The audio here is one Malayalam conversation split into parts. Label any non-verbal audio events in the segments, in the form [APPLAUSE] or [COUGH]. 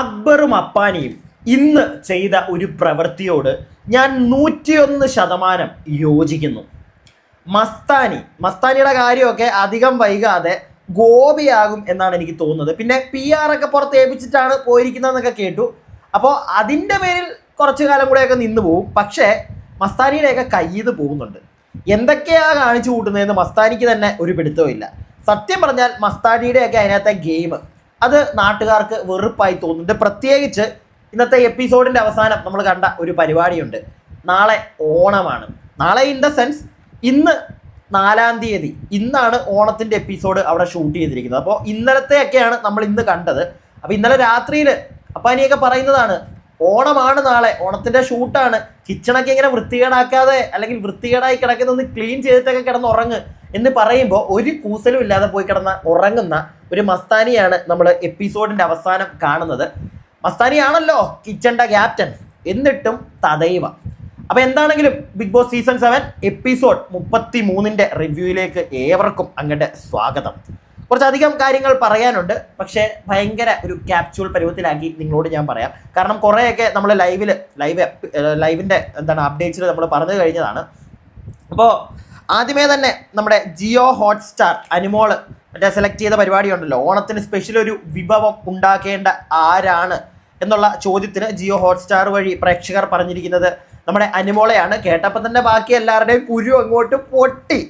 അക്ബറും അപ്പാനിയും ഇന്ന് ചെയ്ത ഒരു പ്രവൃത്തിയോട് ഞാൻ നൂറ്റിയൊന്ന് ശതമാനം യോജിക്കുന്നു. മസ്താനി മസ്താനിയുടെ കാര്യമൊക്കെ അധികം വൈകാതെ ഗോപിയാകും എന്നാണ് എനിക്ക് തോന്നുന്നത്. പിന്നെ പി ആർ ഒക്കെ പുറത്ത് ഏൽപ്പിച്ചിട്ടാണ് പോയിരിക്കുന്നതെന്നൊക്കെ കേട്ടു. അപ്പോൾ അതിന്റെ പേരിൽ കുറച്ചു കാലം കൂടെയൊക്കെ നിന്ന് പോകും പക്ഷേ മസ്താനിയുടെയൊക്കെ കയ്യിൽ പോകുന്നുണ്ട്. എന്തൊക്കെയാ കാണിച്ചു കൂട്ടുന്നതെന്ന് മസ്താനിക്ക് തന്നെ ഒരു പിടുത്തവും സത്യം പറഞ്ഞാൽ മസ്താനിയുടെയൊക്കെ അതിനകത്തെ ഗെയിം അത് നാട്ടുകാർക്ക് വെറുപ്പായി തോന്നുന്നുണ്ട്. പ്രത്യേകിച്ച് ഇന്നത്തെ എപ്പിസോഡിന്റെ അവസാനം നമ്മൾ കണ്ട ഒരു പരിപാടിയുണ്ട്. നാളെ ഓണമാണ്. നാളെ ഇൻ ദ സെൻസ് ഇന്ന് നാലാം തീയതി. ഇന്നാണ് ഓണത്തിന്റെ എപ്പിസോഡ് അവിടെ ഷൂട്ട് ചെയ്തിരിക്കുന്നത്. അപ്പോൾ ഇന്നലത്തെയൊക്കെയാണ് നമ്മൾ ഇന്ന് കണ്ടത്. അപ്പോൾ ഇന്നലെ രാത്രിയിൽ അപ്പാനിയൊക്കെ പറയുന്നതാണ് ഓണമാണ് നാളെ. ഓണത്തിന്റെ ഷൂട്ടാണ് കിച്ചണൊക്കെ ഇങ്ങനെ വൃത്തികേടാക്കാതെ അല്ലെങ്കിൽ വൃത്തികേടായി കിടക്കുന്ന ഒന്ന് ക്ലീൻ ചെയ്തിട്ടൊക്കെ കിടന്ന് ഉറങ്ങ് എന്ന് പറയുമ്പോൾ ഒരു കൂസലും ഇല്ലാതെ പോയി കിടന്ന ഉറങ്ങുന്ന ഒരു മസ്താനിയാണ് നമ്മൾ എപ്പിസോഡിന്റെ അവസാനം കാണുന്നത്. മസ്താനിയാണല്ലോ കിച്ചന്റെ ക്യാപ്റ്റൻ എന്നിട്ടും തദൈവ അപ്പൊ എന്താണെങ്കിലും Bigg Boss season seven episode മുപ്പത്തി മൂന്നിന്റെ റിവ്യൂയിലേക്ക് ഏവർക്കും അങ്ങോട്ട് സ്വാഗതം. കുറച്ചധികം കാര്യങ്ങൾ പറയാനുണ്ട്. പക്ഷേ ഭയങ്കര ഒരു ക്യാപ്സ്യൂൾ പരുവത്തിലാക്കി നിങ്ങളോട് ഞാൻ പറയാം. കാരണം കുറേയൊക്കെ നമ്മൾ ലൈവിൽ ലൈവ് ലൈവിന്റെ എന്താണ് അപ്ഡേറ്റ്സിൽ നമ്മൾ പറഞ്ഞു കഴിഞ്ഞതാണ്. അപ്പോൾ ആദ്യമേ തന്നെ നമ്മുടെ ജിയോ ഹോട്ട്സ്റ്റാർ അനുമോൾ മറ്റേ സെലക്ട് ചെയ്ത പരിപാടി ഉണ്ടല്ലോ ഓണത്തിന് സ്പെഷ്യൽ ഒരു വിഭവം ഉണ്ടാക്കേണ്ട ആരാണ് എന്നുള്ള ചോദ്യത്തിന് ജിയോ ഹോട്ട്സ്റ്റാർ വഴി പ്രേക്ഷകർ പറഞ്ഞിരിക്കുന്നത് നമ്മുടെ അനുമോളയാണ്. കേട്ടപ്പോൾ തന്നെ ബാക്കി എല്ലാവരുടെയും കുരു അങ്ങോട്ട് പൊട്ടി.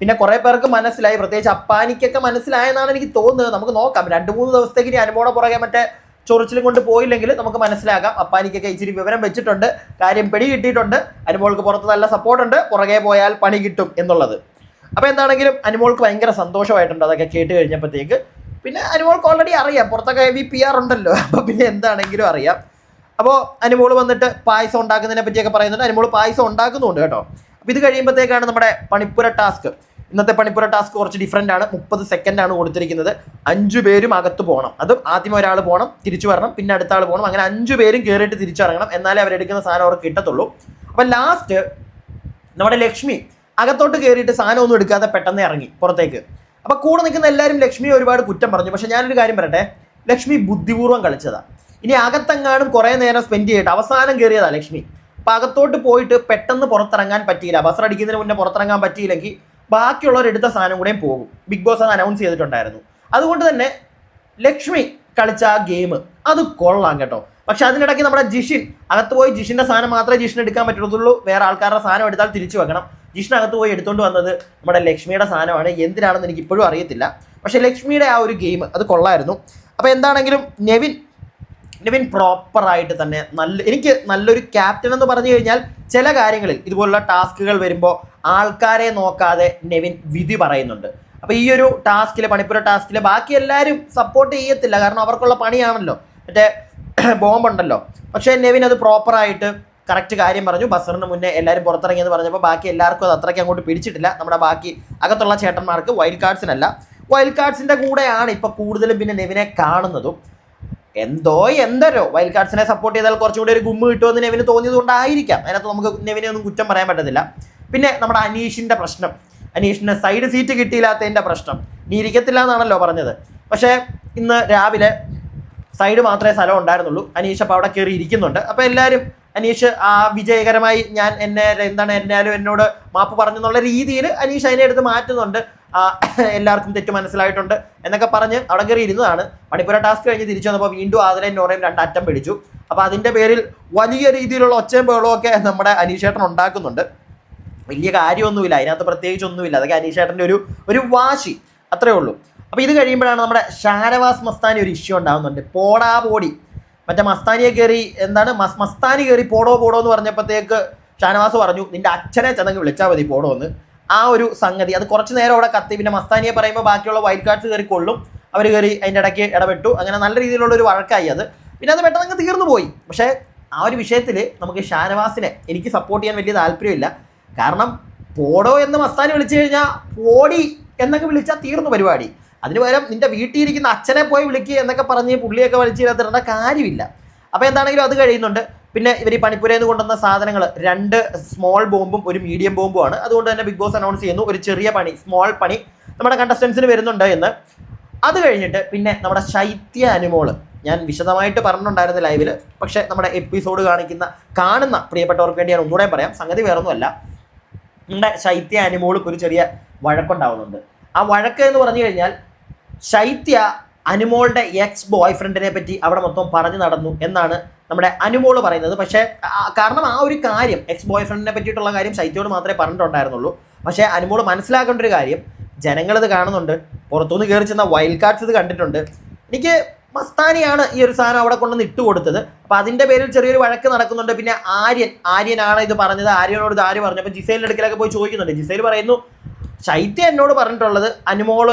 പിന്നെ കുറേ പേർക്ക് മനസ്സിലായി. പ്രത്യേകിച്ച് അപ്പാനിക്കൊക്കെ മനസ്സിലായെന്നാണ് എനിക്ക് തോന്നുന്നത്. നമുക്ക് നോക്കാം. രണ്ട് മൂന്ന് ദിവസത്തേക്ക് ഇനി അനുമോളെ പുറകെ മറ്റേ ചൊറിച്ചിലും കൊണ്ട് പോയില്ലെങ്കിൽ നമുക്ക് മനസ്സിലാകാം. അപ്പാനിക്കൊക്കെ ഇച്ചിരി വിവരം വെച്ചിട്ടുണ്ട്. കാര്യം പിടി കിട്ടിയിട്ടുണ്ട്. അനുമോൾക്ക് പുറത്ത് നല്ല സപ്പോർട്ടുണ്ട് പുറകെ പോയാൽ പണി കിട്ടും എന്നുള്ളത്. അപ്പോൾ എന്താണെങ്കിലും അനുമോൾക്ക് ഭയങ്കര സന്തോഷമായിട്ടുണ്ട്. അതൊക്കെ കേട്ട് കഴിഞ്ഞപ്പോഴത്തേക്ക്. പിന്നെ അനുമോൾക്ക് ഓൾറെഡി അറിയാം. പുറത്തൊക്കെ വി പി ആർ ഉണ്ടല്ലോ. അപ്പോൾ പിന്നെ എന്താണെങ്കിലും അറിയാം. അപ്പോൾ അനുമോൾ വന്നിട്ട് പായസം ഉണ്ടാക്കുന്നതിനെ പറ്റിയൊക്കെ പറയുന്നുണ്ട്. അനുമോൾ പായസം ഉണ്ടാക്കുന്നുണ്ട് കേട്ടോ. അപ്പോൾ ഇത് കഴിയുമ്പോഴത്തേക്കാണ് നമ്മുടെ പണിപ്പുര ടാസ്ക്. ഇന്നത്തെ പണിപ്പുര ടാസ്ക് കുറച്ച് ഡിഫറെന്റ് ആണ്. മുപ്പത് സെക്കൻഡ് ആണ് കൊടുത്തിരിക്കുന്നത്. അഞ്ചു പേരും അകത്ത് പോകണം. അതും ആദ്യം ഒരാൾ പോകണം തിരിച്ചു വരണം. പിന്നെ അടുത്ത ആൾ പോകണം. അങ്ങനെ അഞ്ചു പേരും കയറിയിട്ട് തിരിച്ചിറങ്ങണം. എന്നാലേ അവരെടുക്കുന്ന സാധനം അവർക്ക് കിട്ടത്തുള്ളൂ. അപ്പം ലാസ്റ്റ് നമ്മുടെ ലക്ഷ്മി അകത്തോട്ട് കയറിയിട്ട് സാധനം ഒന്നും എടുക്കാതെ പെട്ടെന്ന് ഇറങ്ങി പുറത്തേക്ക്. അപ്പോൾ കൂടെ നിൽക്കുന്ന എല്ലാവരും ലക്ഷ്മിയെ ഒരുപാട് കുറ്റം പറഞ്ഞു. പക്ഷേ ഞാനൊരു കാര്യം പറയട്ടെ? ലക്ഷ്മി ബുദ്ധിപൂർവം കളിച്ചതാണ് ഇനി അകത്തെങ്ങാനും കുറേ നേരം സ്പെൻഡ് ചെയ്തിട്ട് അവസാനം കയറിയതാണ് ലക്ഷ്മി. അപ്പോൾ അകത്തോട്ട് പോയിട്ട് പെട്ടെന്ന് പുറത്തിറങ്ങാൻ പറ്റിയില്ല. ബസ് അടിക്കുന്നതിന് മുന്നേ പുറത്തിറങ്ങാൻ പറ്റിയില്ലെങ്കിൽ ബാക്കിയുള്ളവർ എടുത്ത സാധനം കൂടെയും പോകും. ബിഗ് ബോസ് അത് അനൗൺസ് ചെയ്തിട്ടുണ്ടായിരുന്നു. അതുകൊണ്ട് തന്നെ ലക്ഷ്മി കളിച്ച ആ ഗെയിം അത് കൊള്ളാം കേട്ടോ. പക്ഷെ അതിനിടയ്ക്ക് നമ്മുടെ ജിഷിൻ അകത്ത് പോയി ജിഷിന്റെ സാധനം മാത്രമേ ജിഷിന് എടുക്കാൻ പറ്റുള്ളൂ വേറെ ആൾക്കാരുടെ സാധനം എടുത്താൽ തിരിച്ചു വെക്കണം. ജിഷിൻ അകത്ത് പോയി എടുത്തുകൊണ്ട് വന്നത് നമ്മുടെ ലക്ഷ്മിയുടെ സാധനമാണ്. എന്തിനാണെന്ന് എനിക്ക് ഇപ്പോഴും അറിയത്തില്ല. പക്ഷെ ലക്ഷ്മിയുടെ ആ ഒരു ഗെയിം അത് കൊള്ളായിരുന്നു. അപ്പോൾ എന്താണെങ്കിലും നെവിൻ നെവിൻ പ്രോപ്പറായിട്ട് തന്നെ നല്ല എനിക്ക് നല്ലൊരു ക്യാപ്റ്റൻ എന്ന് പറഞ്ഞു കഴിഞ്ഞാൽ ചില കാര്യങ്ങളിൽ ഇതുപോലുള്ള ടാസ്കുകൾ വരുമ്പോൾ ആൾക്കാരെ നോക്കാതെ നെവിൻ വിധി പറയുന്നുണ്ട്. അപ്പോൾ ഈ ഒരു ടാസ്കിൽ പണിപ്പുര ടാസ്കിൽ ബാക്കി എല്ലാവരും സപ്പോർട്ട് ചെയ്യത്തില്ല. കാരണം അവർക്കുള്ള പണിയാണല്ലോ. മറ്റേ [CLEARS THROAT] ബോംബുണ്ടല്ലോ. പക്ഷേ നെവിൻ അത് പ്രോപ്പറായിട്ട് കറക്റ്റ് കാര്യം പറഞ്ഞു. ബസറിന് മുന്നേ എല്ലാവരും പുറത്തിറങ്ങിയെന്ന് പറഞ്ഞപ്പോൾ ബാക്കി എല്ലാവർക്കും അത് അത്രയ്ക്ക് അങ്ങോട്ട് പിടിച്ചിട്ടില്ല. നമ്മുടെ ബാക്കി അകത്തുള്ള ചേട്ടന്മാർക്ക് വൈൽഡ് കാർഡ്സിനല്ല വൈൽഡ് കാർഡ്സിന്റെ കൂടെയാണ് ഇപ്പോൾ കൂടുതലും പിന്നെ നെവിനെ കാണുന്നതും. എന്തോ എന്തരോ. വൈൽഡ് കാർഡ്സിനെ സപ്പോർട്ട് ചെയ്താൽ കുറച്ചും കൂടി ഒരു ഗുമ്മ കിട്ടുമെന്ന് നെവിന് തോന്നിയത് കൊണ്ടായിരിക്കാം. അതിനകത്ത് നമുക്ക് നെവിനെ ഒന്നും കുറ്റം പറയാൻ പറ്റത്തില്ല. പിന്നെ നമ്മുടെ അനീഷിന്റെ പ്രശ്നം. അനീഷിന് സൈഡ് സീറ്റ് കിട്ടിയില്ലാത്തതിന്റെ പ്രശ്നം. നീ ഇരിക്കത്തില്ല എന്നാണല്ലോ പറഞ്ഞത്. പക്ഷേ ഇന്ന് രാവിലെ സൈഡ് മാത്രമേ സ്ഥലം ഉണ്ടായിരുന്നുള്ളൂ. അനീഷ് അപ്പോൾ അവിടെ കയറി ഇരിക്കുന്നുണ്ട്. അപ്പോൾ എല്ലാവരും അനീഷ് ആ വിജയകരമായി ഞാൻ എന്നെ എന്താണ് എന്നാലും എന്നോട് മാപ്പ് പറഞ്ഞെന്നുള്ള രീതിയിൽ അനീഷ് അതിനെ എടുത്ത് മാറ്റുന്നുണ്ട്. എല്ലാവർക്കും തെറ്റ് മനസ്സിലായിട്ടുണ്ട് എന്നൊക്കെ പറഞ്ഞ് അവിടെ കയറി ഇരുന്നതാണ്. മണിപ്പുര ടാസ്ക് കഴിഞ്ഞ് തിരിച്ചു വന്നപ്പോൾ വീണ്ടും ആദരയും നോറയും രണ്ട് അറ്റം പിടിച്ചു. അപ്പോൾ അതിന്റെ പേരിൽ വലിയ രീതിയിലുള്ള ഒച്ചയും ബഹളവും ഒക്കെ നമ്മുടെ അനീഷേട്ടൻ ഉണ്ടാക്കുന്നുണ്ട്. വലിയ കാര്യമൊന്നുമില്ല അതിനകത്ത് പ്രത്യേകിച്ച് ഒന്നുമില്ല അതൊക്കെ അനീഷേട്ടന്റെ ഒരു ഒരു വാശി. അത്രേ ഉള്ളൂ. അപ്പോൾ ഇത് കഴിയുമ്പോഴാണ് നമ്മുടെ ഷാരവാസ് മസ്താനി ഒരു ഇഷ്യൂ ഉണ്ടാകുന്നുണ്ട്. പോടാ പോടി. മറ്റേ മസ്താനിയെ കയറി എന്താണ്? മസ് മസ്താനി കയറി പോടോ പോടോ എന്ന് പറഞ്ഞപ്പോഴത്തേക്ക് ഷാനവാസ് പറഞ്ഞു നിന്റെ അച്ഛനെ ചെന്നങ്ങ് വിളിച്ചാൽ മതി പോടോ എന്ന്. ആ ഒരു സംഗതി. അത് കുറച്ച് നേരം അവിടെ കത്തി. പിന്നെ മസ്താനിയെ പറയുമ്പോൾ ബാക്കിയുള്ള വൈൽഡ് കാർഡ്സ് കയറി കൊള്ളും. അവർ കയറി അതിന്റെ ഇടയ്ക്ക് ഇടപെട്ടു. അങ്ങനെ നല്ല രീതിയിലുള്ള ഒരു വഴക്കായി അത്. പിന്നെ അത് പെട്ടെന്ന് അങ്ങ് തീർന്നു പോയി. പക്ഷേ ആ ഒരു വിഷയത്തിൽ നമുക്ക് ഷാനവാസിനെ എനിക്ക് സപ്പോർട്ട് ചെയ്യാൻ വലിയ താല്പര്യമില്ല. കാരണം പോടോ എന്ന് മസ്താനി വിളിച്ചു കഴിഞ്ഞാൽ പോടി എന്നൊക്കെ വിളിച്ചാൽ തീർന്നു പരിപാടി. അതിന് പകരം നിന്റെ വീട്ടിൽ ഇരിക്കുന്ന അച്ഛനെ പോയി വിളിക്കുക എന്നൊക്കെ പറഞ്ഞ് പുള്ളിയൊക്കെ വലിച്ചിരുന്ന കാര്യമില്ല. അപ്പോൾ എന്താണെങ്കിലും അത് കഴിയുന്നുണ്ട്. പിന്നെ ഇവർ ഈ പണിപ്പുരയിൽ നിന്ന് കൊണ്ടുവന്ന സാധനങ്ങൾ രണ്ട് സ്മോൾ ബോംബും ഒരു മീഡിയം ബോംബും ആണ്. അതുകൊണ്ട് തന്നെ ബിഗ് ബോസ് അനൗൺസ് ചെയ്യുന്നു ഒരു ചെറിയ പണി സ്മോൾ പണി നമ്മുടെ കണ്ടസ്റ്റൻസിന് വരുന്നുണ്ട് എന്ന്. അത് കഴിഞ്ഞിട്ട് പിന്നെ നമ്മുടെ ശൈത്യ അനുമോൾ. ഞാൻ വിശദമായിട്ട് പറഞ്ഞിട്ടുണ്ടായിരുന്ന ലൈവിൽ പക്ഷേ നമ്മുടെ എപ്പിസോഡ് കാണിക്കുന്ന കാണുന്ന പ്രിയപ്പെട്ടവർക്ക് വേണ്ടി ഞാൻ ഒന്നുകൂടെ പറയാം. സംഗതി വേറൊന്നുമല്ല. നമ്മുടെ ശൈത്യ അനുമോളും ഒരു ചെറിയ വഴക്കുണ്ടാവുന്നുണ്ട്. ആ വഴക്ക് എന്ന് പറഞ്ഞു കഴിഞ്ഞാൽ ശൈത്യ അനുമോളുടെ എക്സ് ബോയ് ഫ്രണ്ടിനെ പറ്റി അവിടെ മൊത്തം പറഞ്ഞു നടന്നു എന്നാണ് നമ്മുടെ അനുമോൾ പറയുന്നത്. പക്ഷേ കാരണം ആ ഒരു കാര്യം എക്സ് ബോയ് ഫ്രണ്ടിനെ പറ്റിയിട്ടുള്ള കാര്യം ശൈത്യോട് മാത്രമേ പറഞ്ഞിട്ടുണ്ടായിരുന്നുള്ളൂ. പക്ഷേ അനുമോൾ മനസ്സിലാക്കേണ്ട ഒരു കാര്യം ജനങ്ങളിത് കാണുന്നുണ്ട്. പുറത്തുനിന്ന് കയറി ചെന്ന വൈൽഡ് കാർഡ്സ് ഇത് കണ്ടിട്ടുണ്ട്. എനിക്ക് മസ്താനിയാണ് ഈ ഒരു സാധനം അവിടെ കൊണ്ടുവന്ന് ഇട്ട് കൊടുത്തത്. അപ്പോൾ അതിന്റെ പേരിൽ ചെറിയൊരു വഴക്ക് നടക്കുന്നുണ്ട്. പിന്നെ ആര്യൻ ആര്യനാണ് ഇത് പറഞ്ഞത്. ആര്യനോട് ഇത് ആര് പറഞ്ഞു അപ്പോൾ ജിസൈലിന്റെ അടുക്കലൊക്കെ പോയി ചോദിക്കുന്നുണ്ട്. ജിസൈൽ പറയുന്നു ശൈത്യ എന്നോട് പറഞ്ഞിട്ടുള്ളത് അനുമോൾ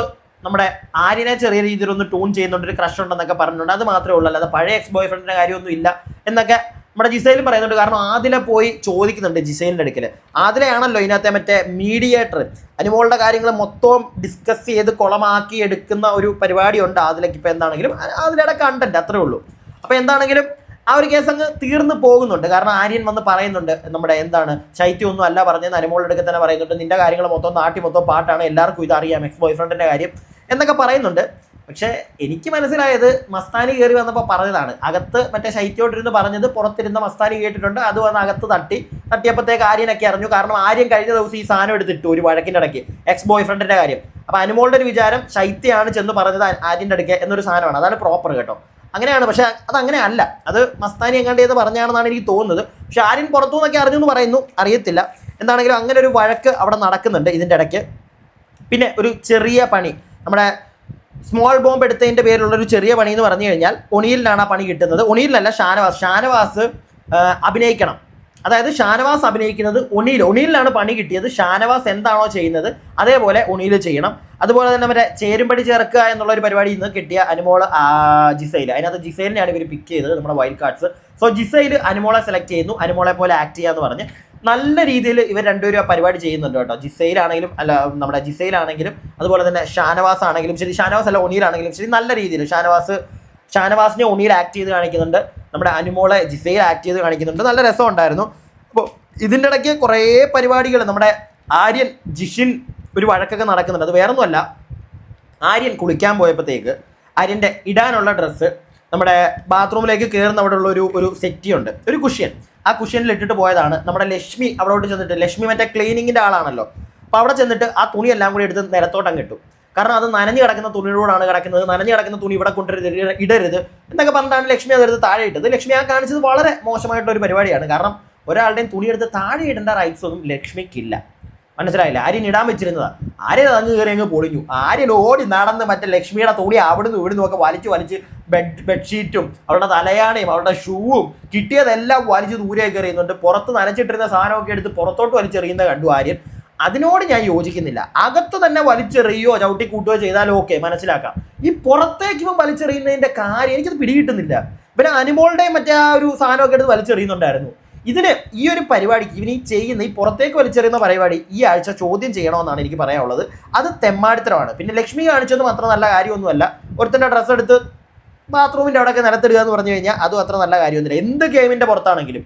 നമ്മുടെ ആര്യനെ ചെറിയ രീതിയിൽ ഒന്ന് ടൂൺ ചെയ്യുന്നുണ്ട് ഒരു ക്രഷ് ഉണ്ടെന്നൊക്കെ പറഞ്ഞിട്ടുണ്ട്. അത് മാത്രമേ ഉള്ളൂ. അല്ലാതെ പഴയ എക്സ് ബോയ് ഫ്രണ്ടിന്റെ കാര്യമൊന്നും ഇല്ല എന്നൊക്കെ നമ്മുടെ ജിസൈലും പറയുന്നുണ്ട്. കാരണം ആദിലെ പോയി ചോദിക്കുന്നുണ്ട് ജിസൈലിന്റെ അടുക്കൽ ആദിലെയാണല്ലോ ഇതിനകത്തെ മറ്റേ മീഡിയേറ്റർ അനുമോളുടെ കാര്യങ്ങൾ മൊത്തം ഡിസ്കസ് ചെയ്ത് കുളമാക്കി എടുക്കുന്ന ഒരു പരിപാടിയുണ്ട് ആദിലേക്ക് ഇപ്പൊ എന്താണെങ്കിലും. ആദിലയുടെ കണ്ടന്റ് അത്രേ ഉള്ളൂ. അപ്പൊ എന്താണെങ്കിലും ആ ഒരു കേസ് അങ്ങ് തീർന്നു പോകുന്നുണ്ട്. കാരണം ആര്യൻ വന്ന് പറയുന്നുണ്ട് നമ്മുടെ എന്താണ് ശൈത്യം ഒന്നും അല്ല പറഞ്ഞത് അനുമോളുടെ അടുത്ത് തന്നെ പറയുന്നുണ്ട്. നിന്റെ കാര്യങ്ങൾ മൊത്തം നാട്ടി മൊത്തം പാട്ടാണ് എല്ലാവർക്കും ഇതറിയാം എക്സ് ബോയ് ഫ്രണ്ടിന്റെ കാര്യം എന്നൊക്കെ പറയുന്നുണ്ട്. പക്ഷേ എനിക്ക് മനസ്സിലായത് മസ്താനി കയറി വന്നപ്പോൾ പറഞ്ഞതാണ്. അകത്ത് മറ്റേ ശൈത്യോട്ടിരുന്ന് പറഞ്ഞത് പുറത്തിരുന്ന മസ്താനി കേട്ടിട്ടുണ്ട് അത് വന്ന് അകത്ത് തട്ടി തട്ടിയപ്പോഴത്തേക്ക് ആര്യനൊക്കെ അറിഞ്ഞു. കാരണം ആര്യൻ കഴിഞ്ഞ ദിവസം ഈ സാധനം എടുത്തിട്ടു ഒരു വഴക്കിന്റെ ഇടയ്ക്ക് എക്സ് ബോയ് ഫ്രണ്ടിന്റെ കാര്യം. അപ്പോൾ അനുമോളുടെ ഒരു വിചാരം ശൈത്യമാണ് ചെന്ന് പറഞ്ഞത് ആര്യന്റെ അടുക്കെ എന്നൊരു സാധനമാണ്. അതാണ് പ്രോപ്പർ കേട്ടോ. അങ്ങനെയാണ്. പക്ഷെ അത് അങ്ങനെ അല്ല. അത് മസ്താനി എങ്ങാണ്ട് ചെയ്ത് പറഞ്ഞാണെന്നാണ് എനിക്ക് തോന്നുന്നത്. പക്ഷെ ആര്യൻ പുറത്തു നിന്നൊക്കെ അറിഞ്ഞു എന്ന് പറയുന്നു. അറിയത്തില്ല. എന്താണെങ്കിലും അങ്ങനെ ഒരു വഴക്ക് അവിടെ നടക്കുന്നുണ്ട് ഇതിന്റെ ഇടയ്ക്ക്. പിന്നെ ഒരു ചെറിയ പണി. നമ്മുടെ സ്മോൾ ബോംബ് എടുത്തതിന്റെ പേരിലുള്ള ഒരു ചെറിയ പണി എന്ന് പറഞ്ഞു കഴിഞ്ഞാൽ ഒണിയിലാണ് ആ പണി കിട്ടുന്നത്. ഒണിയിലല്ല ഷാനവാസ്. ഷാനവാസ് അഭിനയിക്കണം. അതായത് ഷാനവാസ് അഭിനയിക്കുന്നത് ഒണിയിൽ. ഒണിയിലാണ് പണി കിട്ടിയത്. ഷാനവാസ് എന്താണോ ചെയ്യുന്നത് അതേപോലെ ഒണിയിൽ ചെയ്യണം. അതുപോലെ തന്നെ മറ്റേ ചേരുംപടി ചേർക്കുക എന്നുള്ള ഒരു പരിപാടി ഇന്ന് കിട്ടിയ അനുമോൾ ജിസൈൽ അതിനകത്ത് ജിസൈലിനെയാണ് ഇവർ പിക്ക് ചെയ്തത് നമ്മുടെ വൈൽഡ് കാർഡ്സ് സോ ജിസൈൽ അനുമോളെ സെലക്ട് ചെയ്യുന്നു. അനുമോളെ പോലെ ആക്ട് ചെയ്യാന്ന് പറഞ്ഞ് നല്ല രീതിയിൽ ഇവർ രണ്ടുപേരും ആ പരിപാടി ചെയ്യുന്നുണ്ട് കേട്ടോ. ജിസൈലാണെങ്കിലും അല്ല നമ്മുടെ ജിസൈലാണെങ്കിലും അതുപോലെ തന്നെ ഷാനവാസ് ആണെങ്കിലും ശരി ഷാനവാസ് അല്ല ഒണിയിലാണെങ്കിലും ശരി നല്ല രീതിയിൽ ഷാനവാസ് ഷാനവാസിനെ ഒണിയിൽ ആക്ട് ചെയ്ത് കാണിക്കുന്നുണ്ട്. നമ്മുടെ അനുമോളെ ജിസയിൽ ആക്ട് ചെയ്ത് കാണിക്കുന്നുണ്ട്. നല്ല രസം ഉണ്ടായിരുന്നു അപ്പോൾ ഇതിന്റെ ഇടയ്ക്ക് കുറേ പരിപാടികൾ നമ്മുടെ ആര്യൻ ജിഷിൻ ഒരു വഴക്കൊക്കെ നടക്കുന്നുണ്ട്. അത് വേറൊന്നുമല്ല. ആര്യൻ കുളിക്കാൻ പോയപ്പോഴത്തേക്ക് ആര്യന്റെ ഇടാനുള്ള ഡ്രസ്സ് നമ്മുടെ ബാത്റൂമിലേക്ക് കയറുന്ന അവിടെ ഉള്ള ഒരു ഒരു സെറ്റി ഉണ്ട്. ഒരു കുഷ്യൻ. ആ കുഷ്യനിൽ ഇട്ടിട്ട് പോയതാണ്. നമ്മുടെ ലക്ഷ്മി അവിടോട്ട് ചെന്നിട്ട് ലക്ഷ്മി മറ്റേ ക്ലീനിങ്ങിന്റെ ആളാണല്ലോ. അപ്പോൾ അവിടെ ചെന്നിട്ട് ആ തുണിയെല്ലാം കൂടി എടുത്ത് നിരത്തോട്ടം കിട്ടും കാരണം അത് നനഞ്ഞു കിടക്കുന്ന തുണിയോടാണ് കിടക്കുന്നത്. നനഞ്ഞു കിടക്കുന്ന തുണി ഇവിടെ കൊണ്ടുവരുത് ഇടരുത് എന്നൊക്കെ പറഞ്ഞിട്ടാണ് ലക്ഷ്മി അതെടുത്ത് താഴെ ഇട്ടത്. ലക്ഷ്മി ആ കാണിച്ചത് വളരെ മോശമായിട്ടുള്ള ഒരു പരിപാടിയാണ്. കാരണം ഒരാളുടെയും തുണി എടുത്ത് താഴെ ഇടേണ്ട റൈറ്റ്സ് ഒന്നും ലക്ഷ്മിക്കില്ല. മനസ്സിലായില്ല? ആര്യൻ ഇടാൻ വെച്ചിരുന്നതാ. ആര്യൻ അങ്ങ് കയറി അങ്ങ് പൊളിഞ്ഞു. ആര്യൻ ഓടി നടന്ന് മറ്റേ ലക്ഷ്മിയുടെ തുണി അവിടുന്ന് ഇവിടുന്ന് ഒക്കെ വലിച്ച് വലിച്ച് ബെഡ് ബെഡ്ഷീറ്റും അവളുടെ തലയാണയും അവളുടെ ഷൂവും കിട്ടിയതെല്ലാം വലിച്ച് ദൂരെ കയറിയുന്നുണ്ട് പുറത്ത് നനച്ചിട്ടിരുന്ന സാധനമൊക്കെ എടുത്ത് പുറത്തോട്ട് വലിച്ചെറിയുന്ന കണ്ടു ആര്യൻ. അതിനോട് ഞാൻ യോജിക്കുന്നില്ല. അകത്ത് തന്നെ വലിച്ചെറിയോ ചവിട്ടി കൂട്ടുകയോ ചെയ്താലോ ഓക്കെ മനസ്സിലാക്കാം. ഈ പുറത്തേക്ക് ഇവൻ വലിച്ചെറിയുന്നതിന്റെ കാര്യം എനിക്കത് പിടികിട്ടുന്നില്ല. പിന്നെ അനുമോളുടെയും മറ്റേ ആ ഒരു സാധനമൊക്കെ എടുത്ത് വലിച്ചെറിയുന്നുണ്ടായിരുന്നു. ഇതിന് ഈ ഒരു പരിപാടിക്ക് ഇവന് ഈ ചെയ്യുന്ന ഈ പുറത്തേക്ക് വലിച്ചെറിയുന്ന പരിപാടി ഈ ആഴ്ച ചോദ്യം ചെയ്യണമെന്നാണ് എനിക്ക് പറയാനുള്ളത്. അത് തെമ്മാടിത്തരമാണ്. പിന്നെ ലക്ഷ്മി കാണിച്ചത് മാത്രം നല്ല കാര്യമൊന്നുമല്ല. ഒരുത്തന്റെ ഡ്രസ്സ് എടുത്ത് ബാത്റൂമിന്റെ അവിടെയൊക്കെ നിലത്തിടുക എന്ന് പറഞ്ഞു കഴിഞ്ഞാൽ അതും അത്ര നല്ല കാര്യമൊന്നുമില്ല. എന്ത് ഗെയിമിന്റെ പുറത്താണെങ്കിലും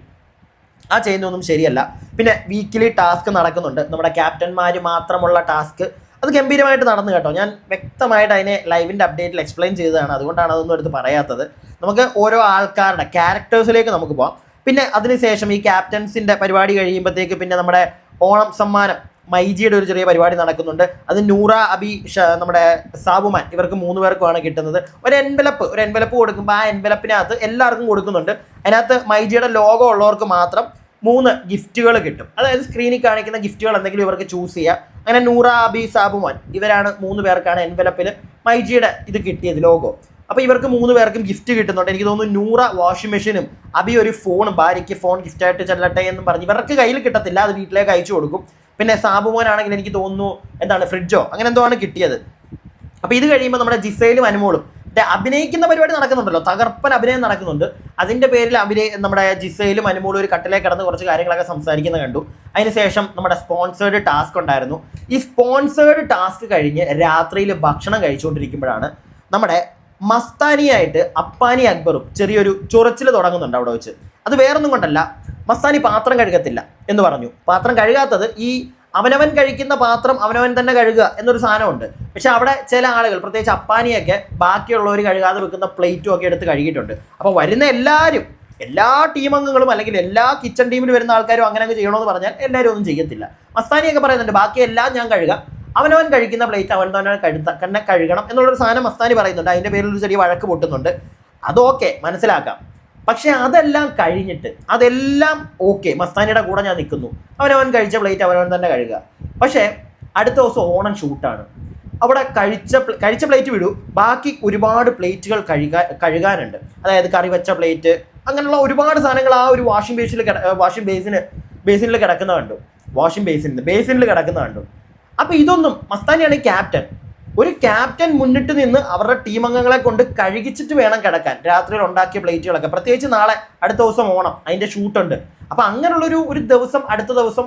ആ ചെയ്യുന്നൊന്നും ശരിയല്ല. പിന്നെ വീക്കിലി ടാസ്ക് നടക്കുന്നുണ്ട്. നമ്മുടെ ക്യാപ്റ്റന്മാർ മാത്രമുള്ള ടാസ്ക് അത് ഗംഭീരമായിട്ട് നടന്നു കേട്ടോ. ഞാൻ വ്യക്തമായിട്ട് അതിനെ ലൈവിന്റെ അപ്ഡേറ്റിൽ എക്സ്പ്ലെയിൻ ചെയ്തതാണ്. അതുകൊണ്ടാണ് അതൊന്നും എടുത്ത് പറയാത്തത്. നമുക്ക് ഓരോ ആൾക്കാരുടെ ക്യാരക്ടേഴ്സിലേക്ക് നമുക്ക് പോകാം പിന്നെ അതിനുശേഷം ഈ ക്യാപ്റ്റൻസിന്റെ പരിപാടി കഴിയുമ്പോഴത്തേക്ക് പിന്നെ നമ്മുടെ ഓണം സമ്മാനം മൈജിയുടെ ഒരു ചെറിയ പരിപാടി നടക്കുന്നുണ്ട്. അത് നൂറ അബി നമ്മുടെ സാബുമാൻ ഇവർക്ക് മൂന്ന് പേർക്കുമാണ് കിട്ടുന്നത്. ഒരു എൻവലപ്പ് ഒരു എൻവലപ്പ് കൊടുക്കുമ്പോൾ ആ എൻവലപ്പിനകത്ത് എല്ലാവർക്കും കൊടുക്കുന്നുണ്ട്. അതിനകത്ത് മൈജിയുടെ ലോഗോ ഉള്ളവർക്ക് മാത്രം മൂന്ന് ഗിഫ്റ്റുകൾ കിട്ടും. അതായത് സ്ക്രീനിൽ കാണിക്കുന്ന ഗിഫ്റ്റുകൾ എന്തെങ്കിലും ഇവർക്ക് ചൂസ് ചെയ്യാം. അങ്ങനെ നൂറ അബി സാബുമാൻ ഇവരാണ് മൂന്ന് പേർക്കാണ് എൻവലപ്പിൽ മൈജിയുടെ ഇത് കിട്ടിയത് ലോഗോ അപ്പോൾ ഇവർക്ക് മൂന്ന് പേർക്കും ഗിഫ്റ്റ് കിട്ടുന്നുണ്ട്. എനിക്ക് തോന്നുന്നു നൂറ വാഷിംഗ് മെഷീനും അബി ഒരു ഫോണും ഭാര്യയ്ക്ക് ഫോൺ ഗിഫ്റ്റായിട്ട് ചെല്ലട്ടെ എന്നും പറഞ്ഞ് ഇവർക്ക് കയ്യിൽ കിട്ടത്തില്ല. അത് വീട്ടിലേക്ക് അയച്ചു കൊടുക്കും. പിന്നെ സാബുമോനാണെങ്കിൽ എനിക്ക് തോന്നുന്നു എന്താണ് ഫ്രിഡ്ജോ അങ്ങനെ എന്തോ ആണ് കിട്ടിയത്. അപ്പോൾ ഇത് കഴിയുമ്പോൾ നമ്മുടെ ജിസയിലും അനുമോളും അഭിനയിക്കുന്ന പരിപാടി നടക്കുന്നുണ്ടല്ലോ. തകർപ്പൻ അഭിനയം നടക്കുന്നുണ്ട്. അതിന്റെ പേരിൽ അഭിനയ നമ്മുടെ ജിസയിലും അനുമോളും ഒരു കട്ടിലേക്ക് കിടന്ന് കുറച്ച് കാര്യങ്ങളൊക്കെ സംസാരിക്കുന്നത് കണ്ടു. അതിനുശേഷം നമ്മുടെ സ്പോൺസേർഡ് ടാസ്ക് ഉണ്ടായിരുന്നു. ഈ സ്പോൺസേർഡ് ടാസ്ക് കഴിഞ്ഞ് രാത്രിയിൽ ഭക്ഷണം കഴിച്ചുകൊണ്ടിരിക്കുമ്പോഴാണ് നമ്മുടെ മസ്താനിയായിട്ട് അപ്പാനി അക്ബറും ചെറിയൊരു ചൊറച്ചിൽ തുടങ്ങുന്നുണ്ട് അവിടെ വെച്ച്. അത് വേറൊന്നും കൊണ്ടല്ല. മസ്താനി പാത്രം കഴുകത്തില്ല എന്ന് പറഞ്ഞു. പാത്രം കഴുകാത്തത് ഈ അവനവൻ കഴിക്കുന്ന പാത്രം അവനവൻ തന്നെ കഴുകുക എന്നൊരു സാധനമുണ്ട്. പക്ഷെ അവിടെ ചില ആളുകൾ പ്രത്യേകിച്ച് അപ്പാനിയൊക്കെ ബാക്കിയുള്ളവർ കഴുകാതെ വെക്കുന്ന പ്ലേറ്റും ഒക്കെ എടുത്ത് കഴുകിയിട്ടുണ്ട്. അപ്പോൾ വരുന്ന എല്ലാവരും എല്ലാ ടീം അംഗങ്ങളും അല്ലെങ്കിൽ എല്ലാ കിച്ചൺ ടീമിൽ വരുന്ന ആൾക്കാരും അങ്ങനെ അങ്ങ് ചെയ്യണമെന്ന് പറഞ്ഞാൽ എല്ലാവരും ഒന്നും ചെയ്യത്തില്ല. മസ്താനിയൊക്കെ പറയുന്നുണ്ട് ബാക്കി എല്ലാം ഞാൻ കഴുകാം. അവനവൻ കഴിക്കുന്ന പ്ലേറ്റ് അവൻ തന്നെ കഴുത്ത തന്നെ കഴുകണം എന്നുള്ളൊരു സാധനം മസ്താനി പറയുന്നുണ്ട്. അതിന്റെ പേരിൽ ഒരു ചെറിയ വഴക്ക് പൊട്ടുന്നുണ്ട്. അതൊക്കെ മനസ്സിലാക്കാം. പക്ഷെ അതെല്ലാം കഴിഞ്ഞിട്ട് അതെല്ലാം ഓക്കെ മസ്താനിയുടെ കൂടെ ഞാൻ നിൽക്കുന്നു. അവനവൻ കഴിച്ച പ്ലേറ്റ് അവനവൻ തന്നെ കഴുകുക. പക്ഷേ അടുത്ത ദിവസം ഓണം ഷൂട്ടാണ് അവിടെ കഴിച്ച കഴിച്ച പ്ലേറ്റ് വിടൂ. ബാക്കി ഒരുപാട് പ്ലേറ്റുകൾ കഴുകാൻ കഴുകാനുണ്ട്. അതായത് കറി വെച്ച പ്ലേറ്റ് അങ്ങനെയുള്ള ഒരുപാട് സാധനങ്ങൾ ആ ഒരു വാഷിംഗ് ബേസിൽ വാഷിംഗ് ബേസിന് ബേസിനിൽ കിടക്കുന്ന കണ്ടു. വാഷിംഗ് ബേസിനിൽ ബേസിനിൽ കിടക്കുന്ന കണ്ടു. അപ്പോൾ ഇതൊന്നും മസ്താനിയാണ് ക്യാപ്റ്റൻ ഒരു ക്യാപ്റ്റൻ മുന്നിട്ട് നിന്ന് അവരുടെ ടീം അംഗങ്ങളെ കൊണ്ട് കഴുകിച്ചിട്ട് വേണം കിടക്കാൻ. രാത്രിയിൽ ഉണ്ടാക്കിയ പ്ലേറ്റുകളൊക്കെ പ്രത്യേകിച്ച് നാളെ അടുത്ത ദിവസം ഓണം. അതിന്റെ ഷൂട്ടുണ്ട് അപ്പൊ അങ്ങനെയുള്ളൊരു ഒരു ദിവസം അടുത്ത ദിവസം.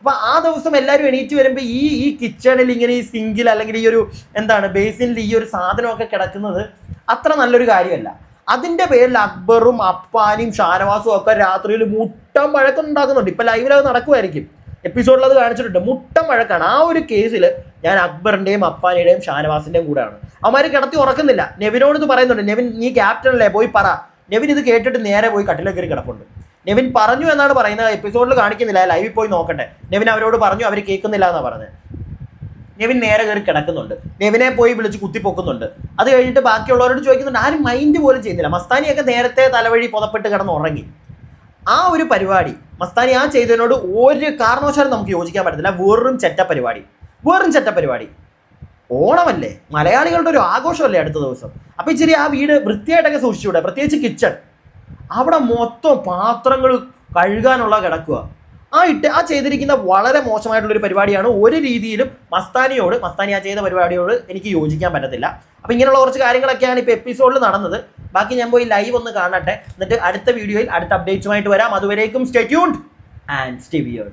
അപ്പൊ ആ ദിവസം എല്ലാവരും എണീറ്റ് വരുമ്പോൾ ഈ ഈ കിച്ചണിൽ ഇങ്ങനെ ഈ സിങ്കിൽ അല്ലെങ്കിൽ ഈ ഒരു എന്താണ് ബേസിനിൽ ഈ ഒരു സാധനമൊക്കെ കിടക്കുന്നത് അത്ര നല്ലൊരു കാര്യമല്ല. അതിന്റെ പേരിൽ അക്ബറും അപ്പാനും ഷാനവാസും ഒക്കെ രാത്രിയിൽ മുട്ടം വഴക്കുണ്ടാക്കുന്നുണ്ട് ഇപ്പൊ ലൈവിൽ അത് നടക്കുമായിരിക്കും എപ്പിസോഡിൽ അത് കാണിച്ചിട്ടുണ്ട്. മുട്ടം വഴക്കാണ് ആ ഒരു കേസിൽ ഞാൻ അക്ബറിന്റെയും അപ്പാനിയുടെയും ഷാനവാസിന്റെയും കൂടെയാണ്. അവന്മാർ കിടത്തി ഉറക്കുന്നില്ല. നെവിനോട് ഇത് പറയുന്നുണ്ട്. നെവിൻ നീ ക്യാപ്റ്റൻ അല്ലേ? പോയി പറ. നെവിൻ ഇത് കേട്ടിട്ട് നേരെ പോയി കട്ടിലേക്ക് കയറി കിടപ്പുണ്ട്. നെവിൻ പറഞ്ഞു എന്നാണ് പറയുന്നത്. എപ്പിസോഡിൽ കാണിക്കുന്നില്ല. ലൈവിൽ പോയി നോക്കട്ടെ. നെവിൻ അവരോട് പറഞ്ഞു അവർ കേൾക്കുന്നില്ല എന്നാണ് പറഞ്ഞത് നെവിൻ നേരെ കയറി കിടക്കുന്നുണ്ട്. നെവിനെ പോയി വിളിച്ച് കുത്തിപ്പൊക്കുന്നുണ്ട്. അത് കഴിഞ്ഞിട്ട് ബാക്കിയുള്ളവരോട് ചോദിക്കുന്നുണ്ട് ആരും മൈൻഡ് പോലും ചെയ്യുന്നില്ല. മസ്താനിയൊക്കെ നേരത്തെ തലവഴി പുതപ്പെട്ട് കിടന്ന് ഉറങ്ങി ആ ഒരു പരിപാടി മസ്താനി ആ ചെയ്തതിനോട് ഒരു കാരണവശാലും നമുക്ക് യോജിക്കാൻ പറ്റത്തില്ല. വെറും ചെറ്റ പരിപാടി. വെറും ചെറ്റ പരിപാടി. ഓണമല്ലേ? മലയാളികളുടെ ഒരു ആഘോഷമല്ലേ അടുത്ത ദിവസം? അപ്പൊ ഇച്ചിരി ആ വീട് വൃത്തിയായിട്ടൊക്കെ സൂക്ഷിച്ചുകൂടെ പ്രത്യേകിച്ച് കിച്ചൺ അവിടെ മൊത്തം പാത്രങ്ങൾ കഴുകാനുള്ള കിടക്കുക. ആ ഇട്ട് ആ ചെയ്തിരിക്കുന്ന വളരെ മോശമായിട്ടുള്ളൊരു പരിപാടിയാണ്. ഒരു രീതിയിലും മസ്താനിയോട് മസ്താനി ആ ചെയ്ത പരിപാടിയോട് എനിക്ക് യോജിക്കാൻ പറ്റത്തില്ല. അപ്പൊ ഇങ്ങനെയുള്ള കുറച്ച് കാര്യങ്ങളൊക്കെയാണ് ഇപ്പൊ എപ്പിസോഡിൽ നടന്നത്. ബാക്കി ഞാൻ പോയി ലൈവ് ഒന്ന് കാണട്ടെ. എന്നിട്ട് അടുത്ത വീഡിയോയിൽ അടുത്ത അപ്ഡേറ്റ്സുമായിട്ട് വരാം. അതുവരേക്കും stay tuned and stay weird